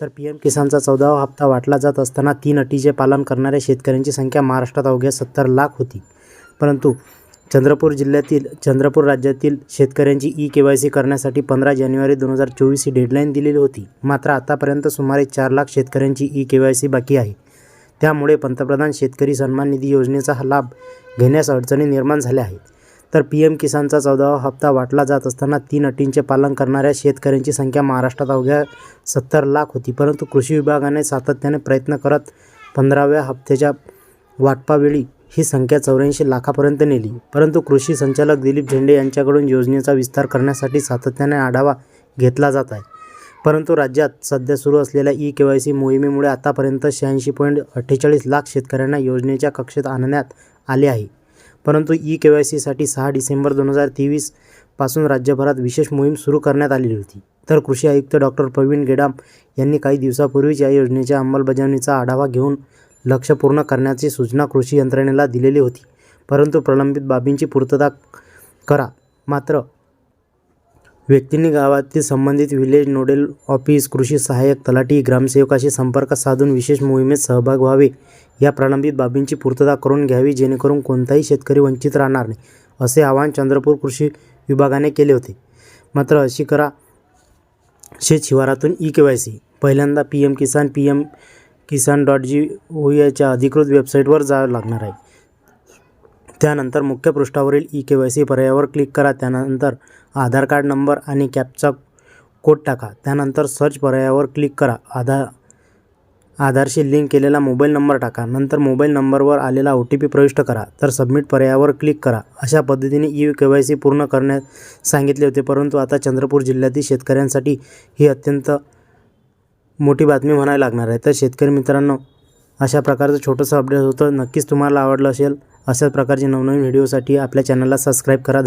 तर P M किसानचा चौदावा हप्ता वाटला जात असताना तीन अटीचे पालन करणाऱ्या शेतकऱ्यांची संख्या महाराष्ट्रात अवघ्या सत्तर लाख होती. परंतु चंद्रपूर जिल्ह्यातील चंद्रपूर राज्यातील शेतकऱ्यांची ई के वाय सी करण्यासाठी पंधरा जानेवारी दोन हजार चोवीस ही डेडलाईन दिलेली होती. मात्र आतापर्यंत सुमारे चार लाख शेतकऱ्यांची ई के वाय सी बाकी आहे. त्यामुळे पंतप्रधान शेतकरी सन्मान निधी योजनेचा हा लाभ घेण्यास अडचणी निर्माण झाल्या आहेत. तर पी एम किसानचा चौदावा हप्ता वाटला जात असताना तीन अटींचे पालन करणाऱ्या शेतकऱ्यांची संख्या महाराष्ट्रात अवघ्या सत्तर लाख होती. परंतु कृषी विभागाने सातत्याने प्रयत्न करत पंधराव्या हप्त्याच्या वाटपावेळी ही संख्या चौऱ्याऐंशी लाखापर्यंत नेली. परंतु कृषी संचालक दिलीप झेंडे यांच्याकडून योजनेचा विस्तार करण्यासाठी सातत्याने आढावा घेतला जात आहे. परंतु राज्यात सध्या सुरू असलेल्या ई के वाय सी मोहिमेमुळे आतापर्यंत शहाऐंशी पॉईंट अठ्ठेचाळीस लाख शेतकऱ्यांना योजनेच्या कक्षेत आणण्यात आले आहे. परंतु ई के वाय सीसाठी सहा डिसेंबर दोन हजार तेवीसपासून राज्यभरात विशेष मोहीम सुरू करण्यात आलेली होती. तर कृषी आयुक्त डॉक्टर प्रवीण गेडाम यांनी काही दिवसापूर्वीच या योजनेच्या अंमलबजावणीचा आढावा घेऊन लक्ष पूर्ण करण्याची सूचना कृषी यंत्रणेला दिलेली होती. परंतु प्रलंबित बाबींची पूर्तता करा. मात्र व्यक्तींनी गावातील संबंधित विलेज नोडेल ऑफिस कृषी सहाय्यक तलाठी ग्रामसेवकाशी संपर्क साधून विशेष मोहिमेत सहभाग व्हावे. या प्रलंबित बाबींची पूर्तता करून घ्यावी जेणेकरून कोणताही शेतकरी वंचित राहणार नाही असे आवाहन चंद्रपूर कृषी विभागाने केले होते. मात्र अशी करा. शेत शिवारातून ई के वाय सी. पहिल्यांदा P M Kisan P M Kisan dot G O याच्या अधिकृत वेबसाईटवर जावं लागणार आहे. त्यानंतर मुख्य पृष्ठावरील ई के वाय सी पर्यायावर क्लिक करा. त्यानंतर आधार कार्ड नंबर आणि कॅपचा कोड टाका. त्यानंतर सर्च पर्यायावर क्लिक करा. आधार आधारशी लिंक केलेला मोबाईल नंबर टाका. नंतर मोबाईल नंबरवर आलेला ओ टी पी प्रविष्ट करा. तर सबमिट पर्यायावर क्लिक करा. अशा पद्धतीने ई के वाय सी पूर्ण करण्यास सांगितले होते. परंतु आता चंद्रपूर जिल्ह्यातील शेतकऱ्यांसाठी ही अत्यंत मोठी बातमी म्हणायला लागणार आहे. तर शेतकरी मित्रांनो अशा प्रकारचं छोटंसं अपडेट होतं. नक्कीच तुम्हाला आवडलं असेल अशाच प्रकारचे नवनवीन व्हिडिओसाठी आपल्या चॅनलला सबस्क्राईब करा. धन्यवाद.